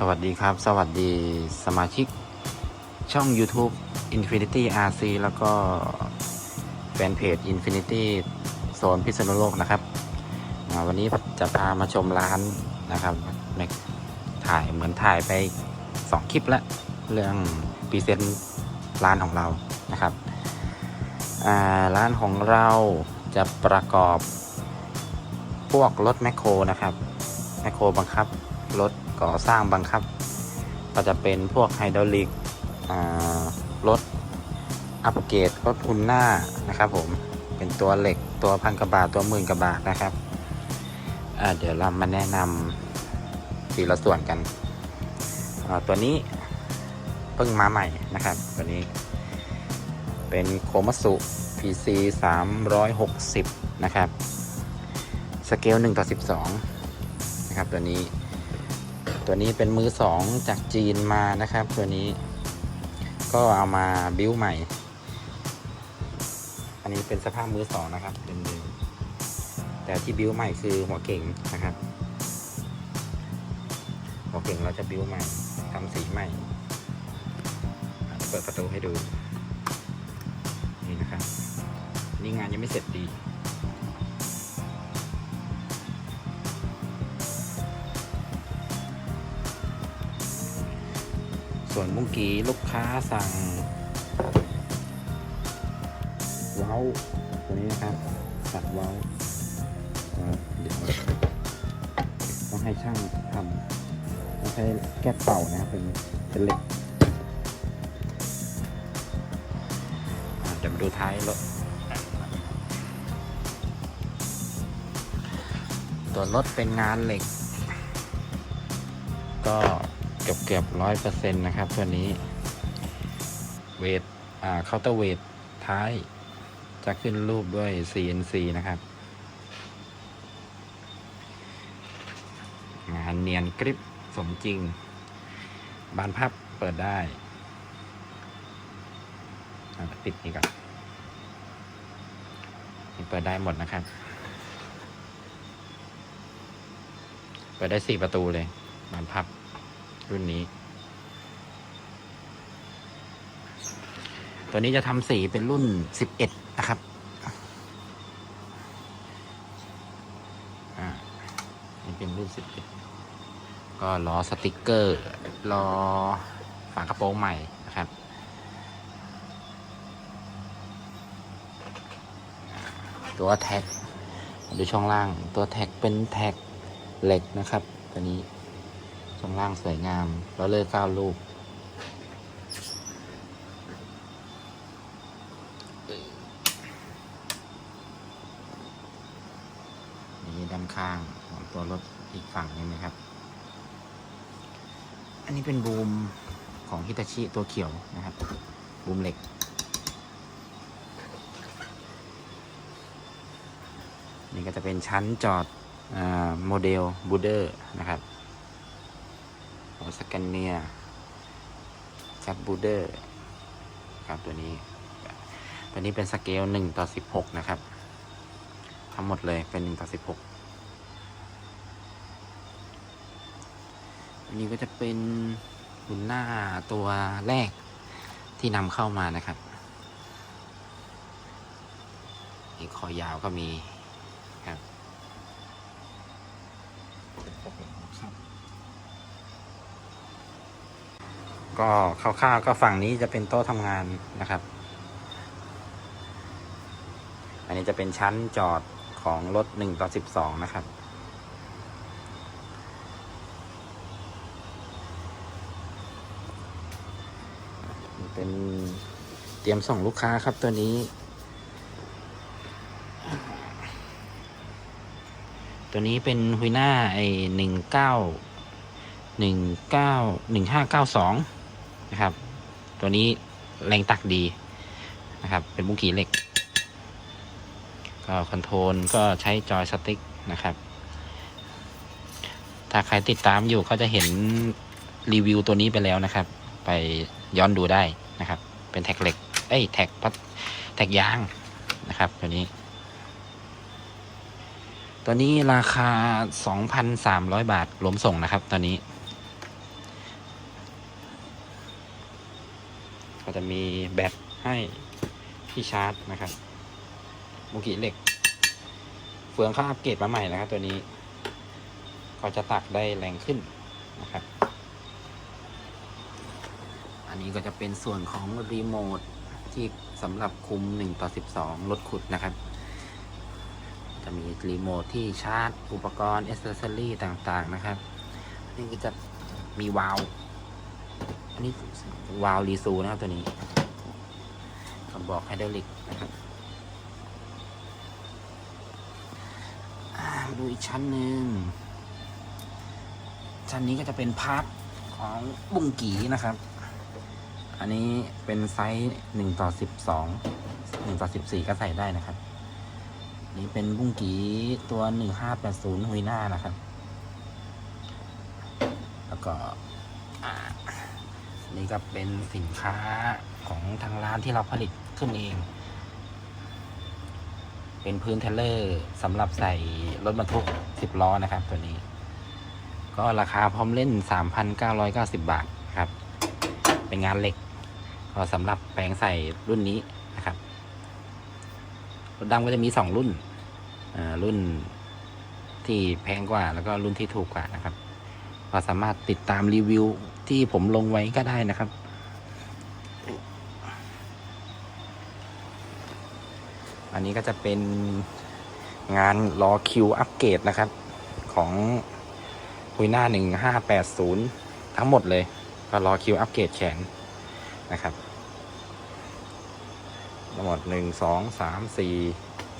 สวัสดีครับ สวัสดีสมาชิกช่อง YouTube Infinity RC แล้วก็แฟนเพจ Infinity โซนพิษณุโลกนะครับ วันนี้จะพามาชมร้านนะครับถ่ายเหมือนถ่ายไป 2 คลิปแล้ว เรื่องพรีเซนต์ร้านของเรานะครับร้านของเราจะประกอบพวกรถแมคโครนะครับแมคโครบังคับรถ ก่อสร้างบังคับ ก็จะเป็นพวกไฮดรอลิกรถอัปเกรดรถทุนหน้านะครับผมเป็นตัวเหล็กตัวพันกระบาทตัวหมื่นกระบาทนะครับเดี๋ยวเรามาแนะนำทีละส่วนกันตัวนี้เพิ่งมาใหม่นะครับ ตัวนี้ เป็นโคมัสุ PC 360 นะครับ สเกล1ต่อ 12 นะครับตัวนี้ ตัวนี้เป็นมือสองจากจีนมานะครับ ตัวนี้ ก็เอามาบิ้วใหม่ อันนี้เป็นสภาพมือสองนะครับเป็นมือแต่ที่บิ้วใหม่คือหัวเก่งนะครับ หัวเก่งเราจะบิ้วใหม่ทำสีใหม่ เปิดประตูให้ดู นี่นะครับ นี่งานยังไม่เสร็จดี นเมุ้งกี้ลูกค้าสั่งเว้าตัวนี้นะครับตัดเว้าเดี๋ยวต้องให้ช่างทำต้องใช้แก้เป่านะครับเป็นเป็นเหล็กเดี๋ยวมาดูท้ายรถตัวรถเป็นงานเหล็ก ก็ กือบเกือบร้อยเปอร์เซ็นต์นะครับ ตัวนี้ เวทอ่าเคาน์เตอร์เวทท้าย จะขึ้นรูปด้วย CNC นะครับ งานเนียนกริปสมจริง บานพับเปิดได้ปิดนี่ก่อนนี่เปิดได้หมดนะครับ เปิดได้สี่ประตูเลยบานพับ รุ่นนี้ ตัวนี้จะทำสีเป็นรุ่น 11 นะครับอ่านี่เป็นรุ่น 11 ก็ล้อสติกเกอร์ล้อฝากระโปรงใหม่นะครับตัวแท็กดูช่องล่างตัวแท็กเป็นแท็กเหล็กนะครับ ตัวนี้ ช่องล่างสวยงามแล้วเลยก้าวลูกนี่ด้านข้างของตัวรถอีกฝั่งหนึงนะครับ อันนี้เป็นบูมของฮิตาชิตัวเขียวนะครับ บูมเหล็กนี่ก็จะเป็นชั้นจอดอาโมเดลบูเดอร์นะครับหัว สแกนเนียจับบูเดอร์ครับตัวนี้ ตัวนี้เป็นสเกลหนึ่งต่อสิบหกนะครับ ทั้งหมดเลยเป็นหนึ่งต่อสิบหกอันนี้ก็จะเป็นหุ่นหน้าตัวแรกที่นำเข้ามานะครับอีกคอยาวก็มีครับ ก็คร่าวๆก็ฝั่งนี้จะเป็นโต๊ะทำงานนะครับ อันนี้จะเป็นชั้นจอดของรถ1ต่อ12นะครับ เป็นเตรียมส่งลูกค้าครับตัวนี้ ตัวนี้เป็นฮุยน่าไอหนึ่งเก้าหนึ่งเก้าหนึ่งห้าเก้าสอง นะครับ ตัวนี้แรงตักดีนะครับ เป็นบุ้งกีเหล็ก ก็คอนโทรลก็ใช้จอยสติ๊กนะครับ ถ้าใครติดตามอยู่ก็จะเห็นรีวิวตัวนี้ไปแล้วนะครับ ไปย้อนดูได้นะครับ เป็นแท็กเหล็ก เอ้ยแท็กพัดแท็กยางนะครับ ตัวนี้ ตัวนี้ราคา 2,300 บาทรวมส่งนะครับ ตอนนี้ ก็จะมีแบตให้ที่ชาร์จนะครับมุกิเหล็ก เฟืองเขาอัปเกรดมาใหม่นะครับ ตัวนี้ ก็จะตักได้แรงขึ้นนะครับ อันนี้ก็จะเป็นส่วนของรีโมทที่สำหรับคุม 1 ต่อ 12 รถขุดนะครับ จะมีรีโมทที่ชาร์จ อุปกรณ์เอเซอรี่ต่างๆนะครับ นี่ก็จะมีวาล์ว อันนี้วาล์วรีซูนะครับตัวนี้กระบอกไฮดรอลิกนะครับดูอีกชั้นหนึ่ง ชั้นนี้ก็จะเป็นพาร์ทของบุ้งกีนะครับ อันนี้เป็นไซส์หนึ่งต่อสิบสองหนึ่งต่อสิบสี่ก็ใส่ได้นะครับ นี่เป็นบุ้งกีตัวหนึ่งห้าแปดศูนย์ฮุยน่านะครับ แล้วก็ นี่ก็เป็นสินค้าของทางร้านที่เราผลิตขึ้นเอง เป็นพื้นเทเลอร์สำหรับใส่รถบรรทุกสิบล้อนะครับตัวนี้ ก็ราคาพร้อมเล่น 3,990 บาทครับ เป็นงานเหล็ก ก็สำหรับแปลงใส่รุ่นนี้นะครับ รถดำก็จะมี 2 รุ่นอ่ารุ่นที่แพงกว่าแล้วก็รุ่นที่ถูกกว่านะครับ ก็สามารถติดตามรีวิวที่ผมลงไว้ก็ได้นะครับ อันนี้ก็จะเป็นงานรอคิวอัปเกรดนะครับ ของคุยหน้าหนึ่งห้าแปดศูนย์ทั้งหมดเลย ก็รอคิวอัปเกรดแขนนะครับทั้งหมดหนึ่งสองสามสี่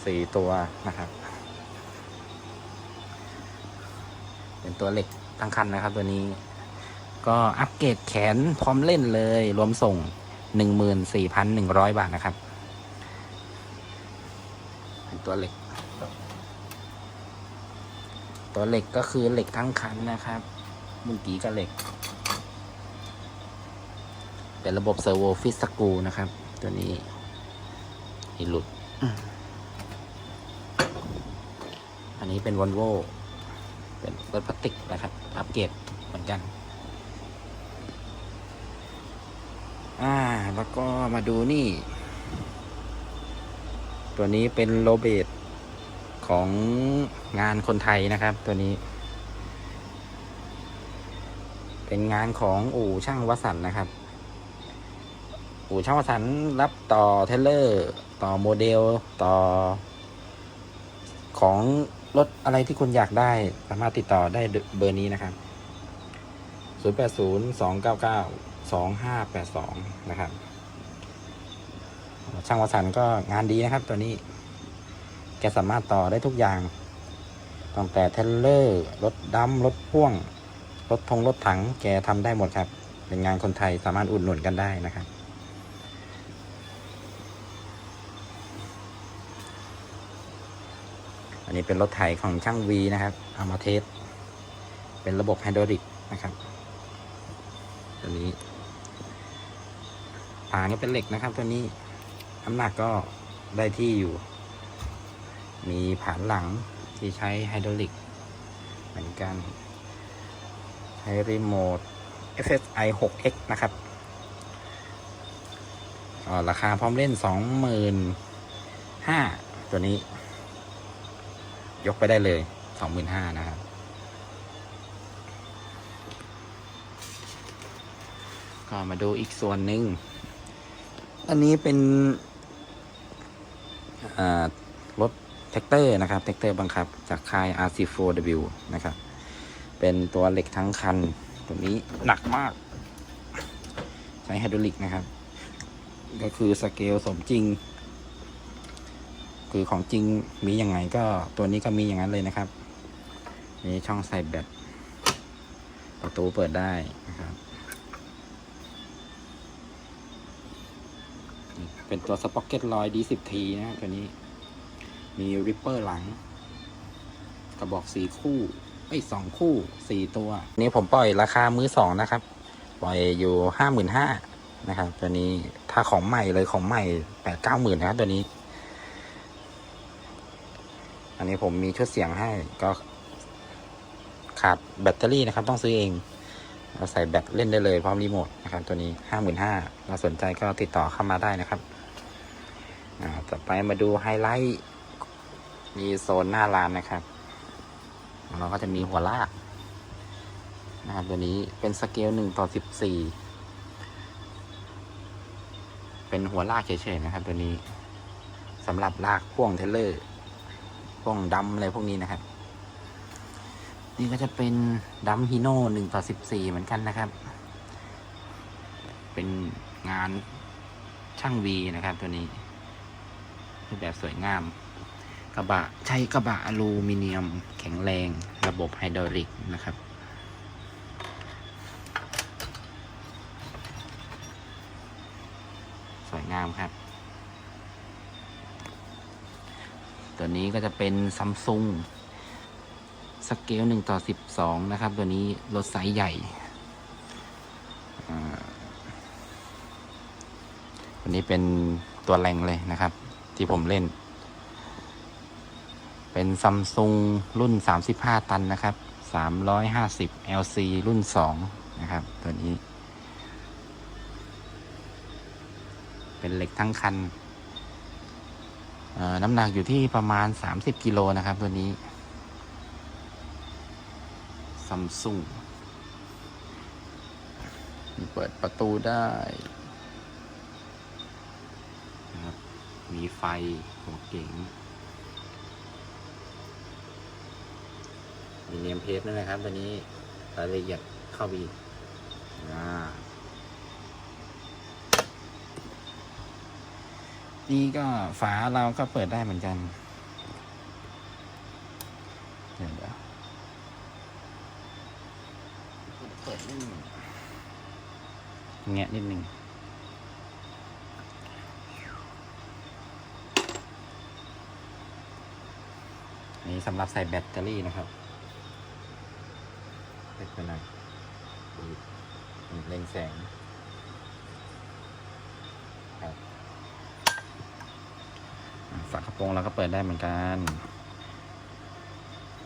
สี่ตัวนะครับ เป็นตัวเหล็ก ทั้งคันนะครับตัวนี้ ก็อัปเกรดแขนพร้อมเล่นเลย รวมส่งหนึ่งหมื่นสี่พันหนึ่งร้อยบาทนะครับเป็นตัวเหล็ก ตัวเหล็กก็คือเหล็กทั้งคันนะครับมุนกีกับเหล็ก เป็นระบบเซอร์โวฟิสกูนะครับ ตัวนี้นี่หลุด อันนี้เป็นวอลโว เป็นรถพลาสติกนะครับ อัปเกรดเหมือนกัน อ่า แล้วก็มาดูนี่ ตัวนี้เป็นโรเบตของงานคนไทยนะครับ ตัวนี้ เป็นงานของอู่ช่างวสันนะครับ อู่ช่างวสันรับต่อเทเลอร์ ต่อโมเดลต่อของ รถอะไรที่คุณอยากได้สามารถติดต่อได้เบอร์นี้นะครับ 080 299 2582 นะครับ ช่างวสันก็งานดีนะครับตัวนี้ แกสามารถต่อได้ทุกอย่าง ตั้งแต่เทลเลอร์ รถดำรถพ่วง รถทงรถถัง แกทำได้หมดครับ เป็นงานคนไทยสามารถอุดหนุนกันได้นะครับ อันนี้เป็นรถไถของช่างวีนะครับ เอามาเทส เป็นระบบไฮดรอลิกนะครับ ตัวนี้ผางก็เป็นเหล็กนะครับ ตัวนี้น้ำหนักก็ได้ที่อยู่ มีผานหลังที่ใช้ไฮดรอลิก เหมือนกัน ใช้รีโมท FSI 6X นะครับก็ราคาพร้อมเล่น 25,000ตัวนี้ ยกไปได้เลย25,000นะครับ ก็มาดูอีกส่วนหนึ่ง อันนี้เป็นรถแท็กเตอร์นะครับ แท็กเตอร์บังคับ จากค่าย RC4W นะครับ เป็นตัวเหล็กทั้งคัน ตัวนี้หนักมาก ใช้ไฮดรอลิกนะครับ ก็คือสเกลสมจริง คือของจริงมีอย่างไงก็ตัวนี้ก็มีอย่างนั้นเลยนะครับนี่ช่องใส่แบตประตูเปิดได้นะครับ เป็นตัวสป็อกเก็ตลอย D10T นะครับตัวนี้ มีริปเปอร์หลัง กระบอกสีคู่ไอ้สองคู่สี่ตัว นี่ผมปล่อยราคามือสองนะครับ ปล่อยอยู่ห้าหมื่นห้านะครับ ตัวนี้ถ้าของใหม่เลยของใหม่แปดเก้าหมื่นนะครับตัวนี้ อันนี้ผมมีชุดเสียงให้ก็ขาดแบตเตอรี่นะครับ ต้องซื้อเองเราใส่แบตเล่นได้เลยพร้อมรีโมทนะครับ ตัวนี้ห้าหมื่นห้าเราสนใจก็ติดต่อเข้ามาได้นะครับต่อไปมาดูไฮไลท์มีโซนหน้าร้านนะครับ เราก็จะมีหัวลากนะครับตัวนี้เป็นสเกลหนึ่งต่อสิบสี่เป็นหัวลากเฉยๆนะครับ ตัวนี้สำหรับลากพ่วงเทเลอร์ ก้องดำอะไรพวกนี้นะครับ นี่ก็จะเป็นดัมฮิโน่หนึ่งต่อสิบสี่เหมือนกันนะครับ เป็นงานช่างวีนะครับตัวนี้รูปแบบสวยงาม กระบะใช้กระบะอลูมิเนียม แข็งแรง ระบบไฮดรอลิกนะครับ สวยงามครับ ตัว นี้ก็จะเป็นซัมซุงสเกลหนึ่งต่อสิบสองนะครับ ตัวนี้รถไซส์ใหญ่ตัวนี้เป็นตัวแรงเลยนะครับ ที่ผมเล่น เป็นซัมซุงรุ่น 35 ตันนะครับ 350 LC รุ่น 2 นะครับ ตัวนี้ เป็นเหล็กทั้งคัน น้ำหนักอยู่ที่ประมาณ 30 กิโลนะครับ ตัวนี้ซัมซุงเปิดประตูได้นะครับมีไฟหัวเก๋งมีเนมเพจด้วยนะครับ ตัวนี้รายละเอียดเข้าไปอีกอ่า นี่ก็ฝาเราก็เปิดได้เหมือนกัน เดี๋ยวเดี๋ยวเปิดนิดหนึ่งแงะนิดหนึ่งนี้สำหรับใส่แบตเตอรี่นะครับเล็กไปหน่อยนี่เล็งแสงครับอะ ฝากระโปรงเราก็เปิดได้เหมือนกัน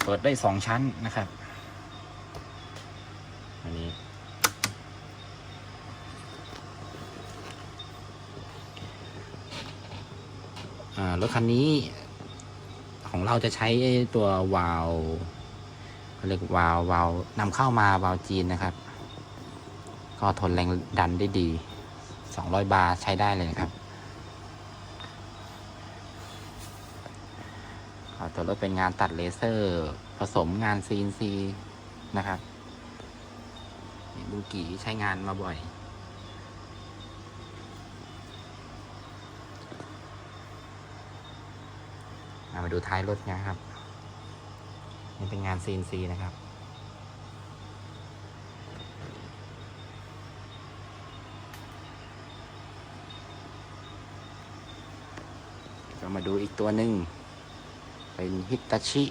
เปิดได้สองชั้นนะครับ อันนี้อ่ารถคันนี้ของเราจะใช้ตัววาล์วเขาเรียกวาล์ววาล์วนำเข้ามาวาล์วจีนนะครับ ก็ทนแรงดันได้ดี 200 บาร์ใช้ได้เลยนะครับอ่า ตัวรถเป็นงานตัดเลเซอร์ ผสมงาน CNC นะครับบุกีใช้งานมาบ่อยอ่ามาดูท้ายรถนะครับ นี่เป็นงาน CNC นะครับก็มาดูอีกตัวหนึ่ง เป็นฮิตาชิ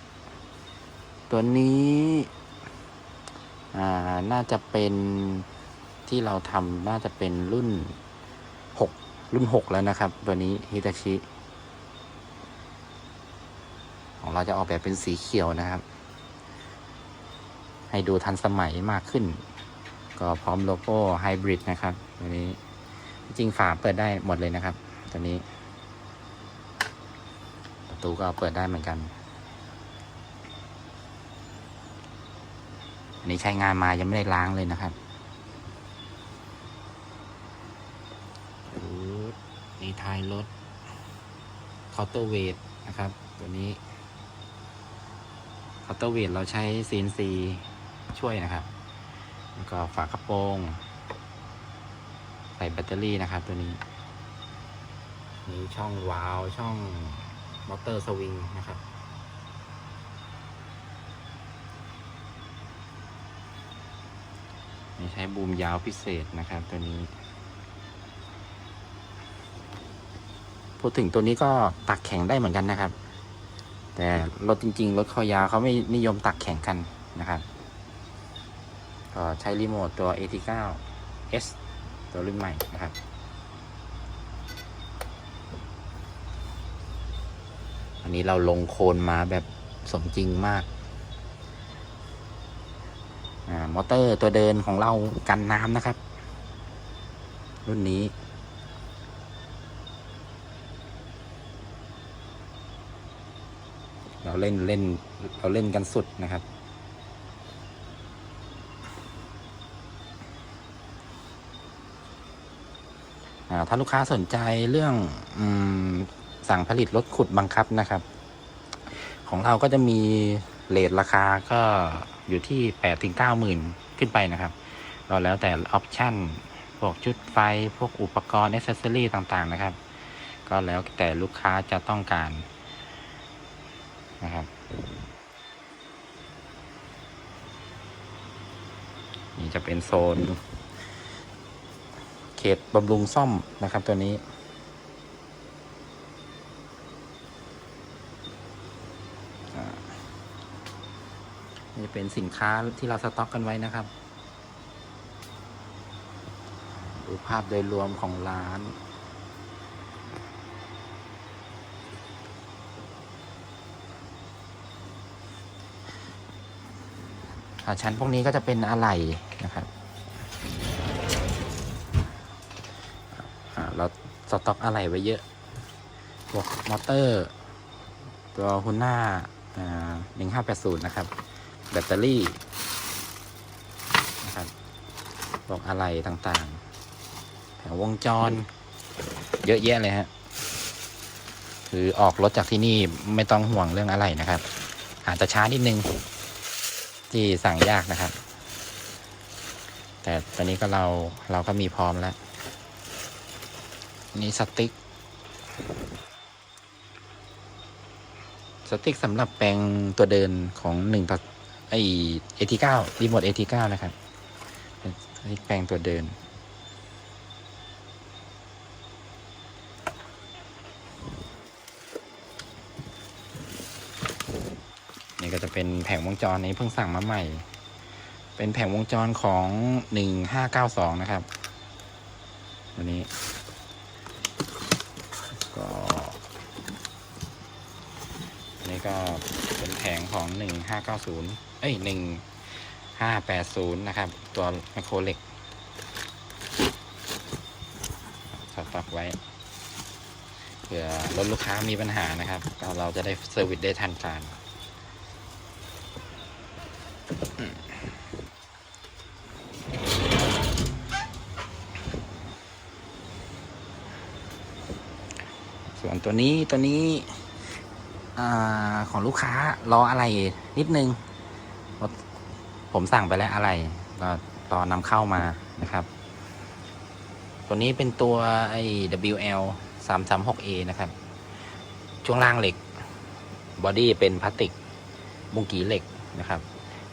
ตัวนี้น่าจะเป็นที่เราทำน่าจะเป็นรุ่นหกรุ่นหกแล้วนะครับ ตัวนี้ฮิตาชิ ของเราจะออกแบบเป็นสีเขียวนะครับ ให้ดูทันสมัยมากขึ้น ก็พร้อมโลโก้ไฮบริดนะครับ ตัวนี้ จริงฝาเปิดได้หมดเลยนะครับ ตัวนี้ ตูก็เปิดได้เหมือนกันอันนี้ใช้งานมายังไม่ได้ล้างเลยนะครับนี่ท้ายรถเคาน์เตอร์เวทนะครับ ตัวนี้เคาน์เตอร์เวทเราใช้ CNC ช่วยนะครับ แล้วก็ฝากระโปรง ใส่แบตเตอรี่นะครับตัวนี้มีช่องวาล์วช่อง มอเตอร์สวิงนะครับ นี่ใช้บูมยาวพิเศษนะครับตัวนี้ พูดถึงตัวนี้ก็ตักแข็งได้เหมือนกันนะครับ แต่รถจริง ๆ รถคอยาวเขาไม่นิยมตักแข่งกันนะครับก็ใช้รีโมทตัว AT9 S ตัวรุ่นใหม่นะครับ นนี้เราลงโคนมาแบบสมจริงมากอ่ามอเตอร์ตัวเดินของเรากันน้ำนะครับ รุ่นนี้ เราเล่นเล่นเราเล่นกันสุดนะครับอ่าถ้าลูกค้าสนใจเรื่องอ สั่งผลิตรถขุดบังคับนะครับ ของเราก็จะมีเลทราคาก็อยู่ที่แปดถึงเก้าหมื่นขึ้นไปนะครับก็แล้วแต่ออปชั่นพวกชุดไฟ พวกอุปกรณ์เอเซสซอรี่ต่างๆนะครับ ก็แล้วแต่ลูกค้าจะต้องการนะครับนี่จะเป็นโซน เขตบำรุงซ่อมนะครับตัวนี้ อ่านี่ เป็นสินค้าที่เราสต็อกกันไว้นะครับ ดูภาพโดยรวมของร้านชั้นพวกนี้ก็จะเป็นอะไหล่นะครับเราสต็อกอะไหล่ไว้เยอะพวกมอเตอร์ ตัวฮุนน่าหนึ่งห้าแปดศูนย์นะครับ แบตเตอรี่นะครับพวกอะไหล่ต่างๆ แผงวงจร เยอะแยะเลยฮะ คือออกรถจากที่นี่ไม่ต้องห่วงเรื่องอะไหล่นะครับ อาจจะช้านิดนึง ที่สั่งยากนะครับ แต่ตอนนี้ก็เราเราก็มีพร้อมแล้ว นี่สติ๊กสติ๊กสำหรับแปลงตัวเดินของหนึ่งต่อ ไอเอทีเก้ารีโมทเอทีเก้านะครับนสติ๊กแปลงตัวเดิน นี่ก็จะเป็นแผงวงจรนี้เพิ่งสั่งมาใหม่ เป็นแผงวงจรของหนึ่งห้าเก้าสองนะครับตัวนี้อันนี่ ก็เป็นแผงของหนึ่งห้าเอ้ยหนึ่งห้าแปดศูนะครับ ตัวแมโครเหล็กสต็อกไว้เผื่อรถลูกค้ามีปัญหานะครับเราจะได้เซอร์วิสได้ทันการส่วนตัวนี้ตัวนี้ อของลูกค้ารออะไรนิดนึงเพราะผมสั่งไปแล้วอะไรก็รอนำเข้ามานะครับ ตัวนี้เป็นตัวไอ้ WL 3 3 6 A นะครับ ช่วงล่างเหล็ก บอดี้เป็นพลาสติกบุงกีเหล็กนะครับ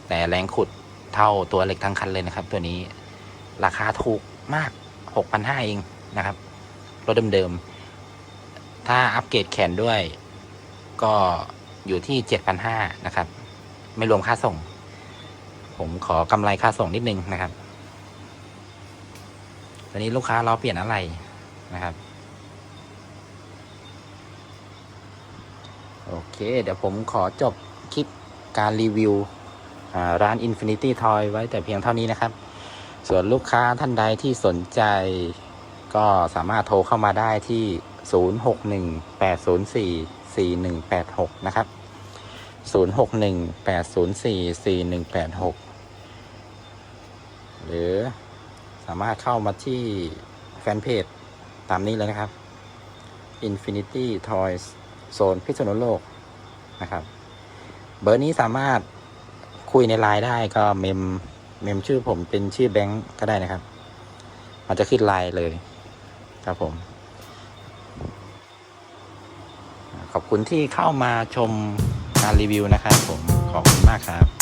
แต่แรงขุดเท่าตัวเหล็กทั้งคันเลยนะครับ ตัวนี้ราคาถูกมาก 6,500 เองนะครับ รถเดิมๆ ถ้าอัปเกรดแขนด้วย ก็อยู่ที่ 7,500นะครับ ไม่รวมค่าส่ง ผมขอกำไรค่าส่งนิดนึงนะครับ ตอนนี้ลูกค้าเราเปลี่ยนอะไรนะครับ โอเค เดี๋ยวผมขอจบคลิปการรีวิวอ่าร้าน Infinity Toy ไว้แต่เพียงเท่านี้นะครับ ส่วนลูกค้าท่านใดที่สนใจก็สามารถโทรเข้ามาได้ที่ 061804186 นะครับ 0618044186 หรือสามารถเข้ามาที่แฟนเพจตามนี้เลยนะครับ Infinity Toys โซนพิษณุโลกนะครับ เบอร์นี้สามารถคุยในไลน์ได้ก็เมมเมมชื่อผมเป็นชื่อแบงค์ก็ได้นะครับ มันจะขึ้นไลน์เลยครับผม ขอบคุณที่เข้ามาชมการรีวิวนะครับผมขอบคุณมากครับ